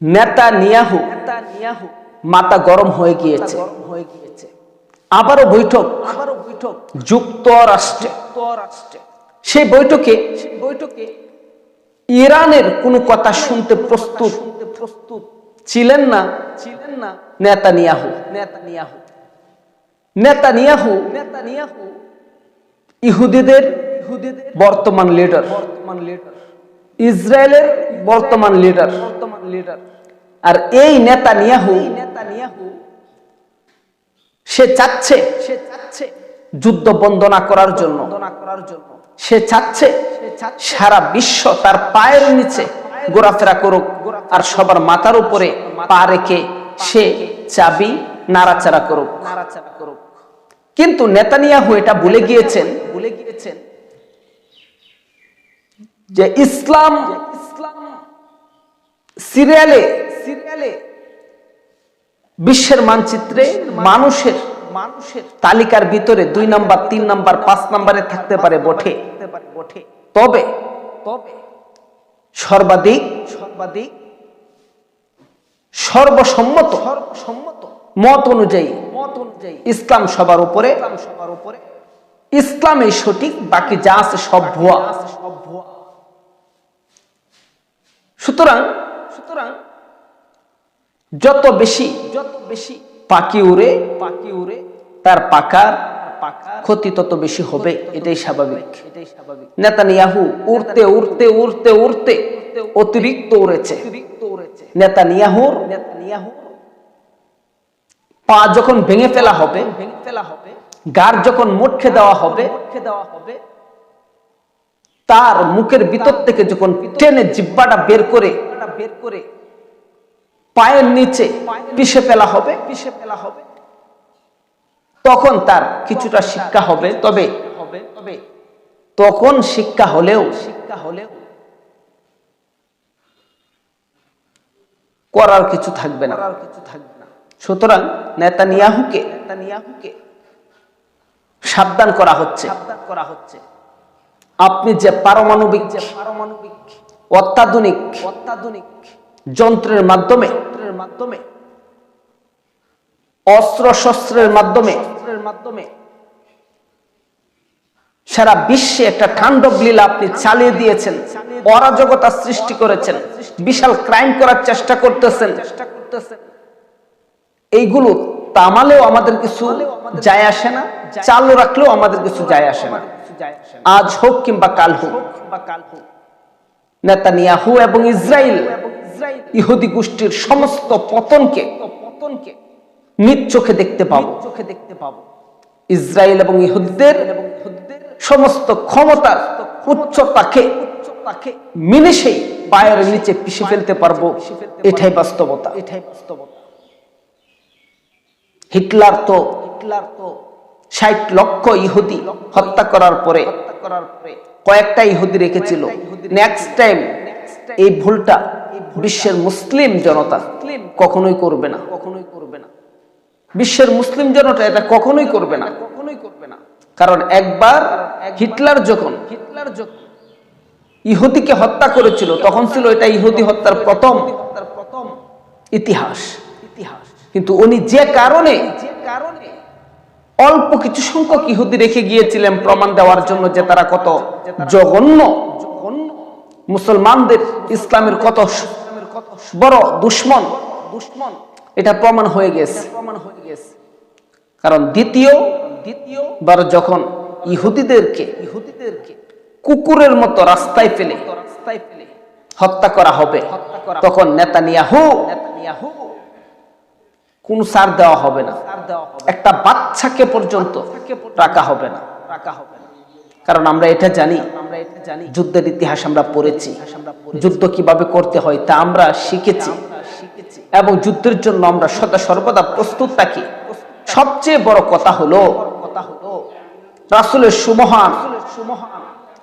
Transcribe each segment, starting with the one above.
নেতা নিয়াহু মাথা গরম হয়ে গিয়েছে। আবারও বৈঠক। যুক্তরাষ্ট্রে। সেই বৈঠকে বৈঠকে ইরানের কোনো কথা শুনতে প্রস্তুত প্রস্তুত ছিলেন না ছিলেন না নেতানিয়াহু। নেতানিয়াহু। নেতানিয়াহু নেতানিয়াহু ইহুদিদের ইহুদিদের বর্তমান লিডার বর্তমান লিডার ইসরায়েলের বর্তমান লিডার লিডার আর এই নেতানিয়াহু এই নেতানিয়াহু সে চাচ্ছে সে চাচ্ছে যুদ্ধ বন্ধ করার জন্য। বন্দনা করার জন্য। সে চাচ্ছে সারা বিশ্ব তার পায়ের নিচে ঘোরাফেরা করুক। আর সবার মাথার উপরে পা রেখে সে চাবি নাড়াচাড়া করুক। নাড়াচাড়া করুক। কিন্তু নেতানিয়াহু এটা ভুলে গিয়েছেন ভুলে গিয়েছেন যে ইসলাম সিরিয়ালে সিরিয়ালে বিশ্বের মানচিত্রে মানুষের মানুষের তালিকার ভিতরে দুই নাম্বার, তিন নাম্বার, পাঁচ নাম্বারে থাকতে পারে থাকতে তবে তবে সর্বাধিক সর্বাধিক সর্বসম্মত সর্বসম্মত মত অনুযায়ী মত অনুযায়ী ইসলাম সবার উপরে, ইসলাম সবার উপরে ইসলামই সঠিক, বাকি যা আছে সব ভুয়া সব ভুয়া। সুতরাং সুতরাং যত বেশি যত বেশি পাখি উড়ে পাখি উড়ে তার পাকার ক্ষতি তত বেশি হবে এটাই স্বাভাবিক। নেতানিয়াহু উড়তে উড়তে উড়তে উড়তে অতিরিক্ত উড়েছে। নেতানিয়াহুর নেতানিয়াহু পা যখন ভেঙে ফেলা হবে ভেঙে ফেলা হবে গার যখন মুটকে দেওয়া হবে পক্ষে দেওয়া হবে তার মুখের ভিতর থেকে যখন টেনে জিব্বাটা বের করে বের করে পায়ের নিচে পিষে ফেলা হবে পিষে ফেলা হবে। তখন তার কিছুটা শিক্ষা হবে তবে হবে তবে তখন শিক্ষা হলেও শিক্ষা হলেও করার কিছু থাকবে না। করার কিছু থাকবে না। সুতরাং নেতানিয়াহুকে নেতানিয়াহুকে সাবধান করা হচ্ছে। সাবধান করা হচ্ছে। আপনি যে পারমাণবিক যে পারমাণবিক অত্যাধুনিক অত্যাধুনিক যন্ত্রের মাধ্যমে যন্ত্রের মাধ্যমে অস্ত্র শস্ত্রের মাধ্যমে মাধ্যমে সারা বিশ্বে একটা ঠান্ডব লীলা আপনি চালিয়ে দিয়েছেন অরাজকতা সৃষ্টি করেছেন বিশাল ক্রাইম করার চেষ্টা করতেছেন। চেষ্টা করতেছেন। এইগুলো তামালেও আমাদের কিছু যায় আসে না চালু রাখলেও আমাদের কিছু যায় আসে না। আজ হোক কিংবা কাল হোক। হোক বা কাল হোক। নেতানিয়াহু এবং ইসরায়েল ইহুদি গোষ্ঠীর সমস্ত পতনকে পতনকে নিজ চোখে দেখতে পাবো। চোখে দেখতে পাবো। ইসরায়েল এবং ইহুদদের সমস্ত ক্ষমতার উচ্চতাকে উচ্চতাকে মিনিশেই পায়ের নিচে পিষে ফেলতে পারব। এটাই বাস্তবতা। এটাই বাস্তবতা। হিটলার তো হিটলার তো ষাট লক্ষ ইহুদি হত্যা করার পরে করার পরে কয়েকটা ইহুদি রেখেছিল। নেক্সট টাইম এই ভুলটা বিশ্বের মুসলিম জনতা কখনোই করবে না। কখনোই করবে না। বিশ্বের মুসলিম জনতা এটা কখনোই করবে না। কখনোই করবে না। কারণ একবার হিটলার যখন হিটলার যখন ইহুদিকে হত্যা করেছিল তখন ছিল এটা ইহুদি হত্যার প্রথম প্রথম ইতিহাস। ইতিহাস। কিন্তু উনি যে কারণে যে কারণে অল্প কিছু সংখ্যক ইহুদি রেখে গিয়েছিলেন প্রমাণ দেওয়ার জন্য যে তারা কত জঘন্য। মুসলমানদের ইসলামের কত বড় দুশ্মন। দুশ্মন এটা প্রমাণ হয়ে গেছে। প্রমাণ হয়ে গেছে কারণ দ্বিতীয় দ্বিতীয় বার যখন ইহুদিদেরকে ইহুদিদেরকে কুকুরের মতো রাস্তায় ফেলে রাস্তায় ফেলে হত্যা করা হবে, তখন নেতানিয়াহু নেতানিয়াহু কোন সার দেওয়া হবে না। একটা বাচ্চাকে পর্যন্ত রাখা হবে না। রাখা হবে না। কারণ আমরা এটা জানি যুদ্ধের ইতিহাস আমরা পড়েছি। যুদ্ধ কীভাবে করতে হয় তা আমরা শিখেছি। শিখেছি। এবং যুদ্ধের জন্য আমরা সদা সর্বদা প্রস্তুত থাকি। সবচেয়ে বড় কথা হলো কথা হলো রাসুলের সুমহান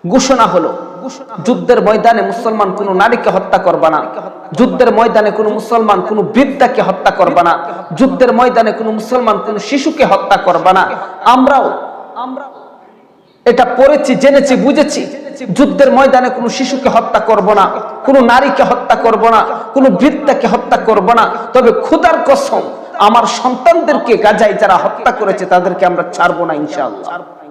ঘোষণা হলো যুদ্ধের ময়দানে মুসলমান কোনো নারীকে হত্যা করবে না। যুদ্ধের ময়দানে কোনো মুসলমান কোনো বৃদ্ধাকে হত্যা করবে না। যুদ্ধের ময়দানে কোনো মুসলমান কোনো শিশুকে হত্যা করবে না। আমরাও আমরা এটা পড়েছি, জেনেছি, বুঝেছি। যুদ্ধের ময়দানে কোনো শিশুকে হত্যা করব না, কোনো নারীকে হত্যা করব না, কোনো বৃদ্ধাকে হত্যা করব না। তবে খুদার কসম আমার সন্তানদেরকে গাজায় যারা হত্যা করেছে তাদেরকে আমরা ছাড়বো না ইনশাআল্লাহ।